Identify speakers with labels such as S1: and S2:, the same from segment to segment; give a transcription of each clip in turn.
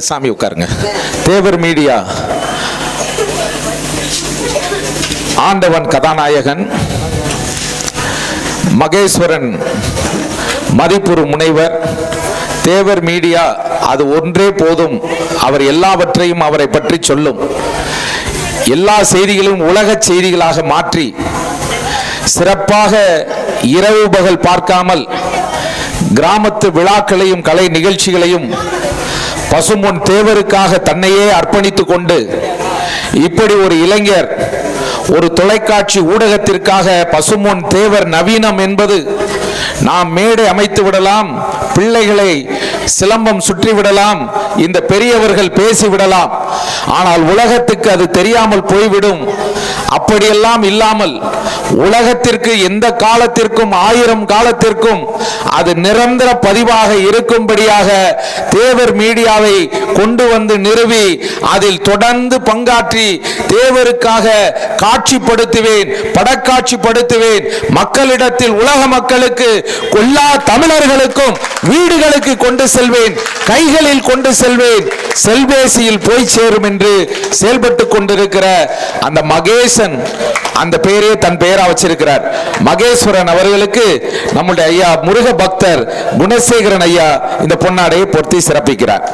S1: சாமி உட்காருங்க. தேவர் மீடியா. ஆண்டவன் கதாநாயகன். மகேஸ்வரன் மதிப்புறு முனைவர். தேவர் மீடியா அது ஒன்றே போதும். அவர் எல்லாவற்றையும் அவரை பற்றி சொல்லும். எல்லா செய்திகளும் உலக செய்திகளாக மாற்றி சிறப்பாக இரவு பகல் பார்க்காமல் கிராமத்து விழாக்களையும் கலை நிகழ்ச்சிகளையும் பசும்பொன் தேவருக்காக தன்னையே அர்ப்பணித்துக் கொண்டு இப்படி ஒரு இளைஞர் ஒரு தொலைக்காட்சி ஊடகத்திற்காக பசும்பொன் தேவர் நவீனம் என்பது நாம் மேடை அமைத்து விடலாம் பிள்ளைகளை சிலம்பம் சுற்றி விடலாம் இந்த பெரியவர்கள் பேசிவிடலாம் ஆனால் உலகத்துக்கு அது தெரியாமல் போய்விடும். அப்படியெல்லாம் இல்லாமல் உலகத்திற்கு எந்த காலத்திற்கும் ஆயிரம் காலத்திற்கும் அது நிரந்தர பதிவாக இருக்கும்படியாக தேவர் மீடியாவை கொண்டு வந்து நிறுவி அதில் தொடர்ந்து பங்காற்றி தேவருக்காக காட்சிப்படுத்துவேன் படக்காட்சிப்படுத்துவேன். மக்களிடத்தில் உலக மக்களுக்கு எல்லா தமிழர்களுக்கும் வீடுகளுக்கு கொண்டு செல்வேன் கைகளில் கொண்டு செல்வேன். செல்பேசியில் போய் சேரும் என்று செயல்பட்டு கொண்டிருக்கிற அந்த மகேஷ் மகேசன் அந்த பெயரே தன் பெயரா வச்சிருக்கிறார். மகேஸ்வரன் அவர்களுக்கு நம்முடைய ஐயா முருக பக்தர் குணசேகரன் ஐயா இந்த பொன்னாடையை பொருத்தி சிறப்பிக்கிறார்.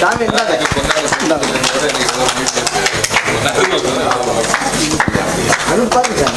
S2: சாமி பாருங்க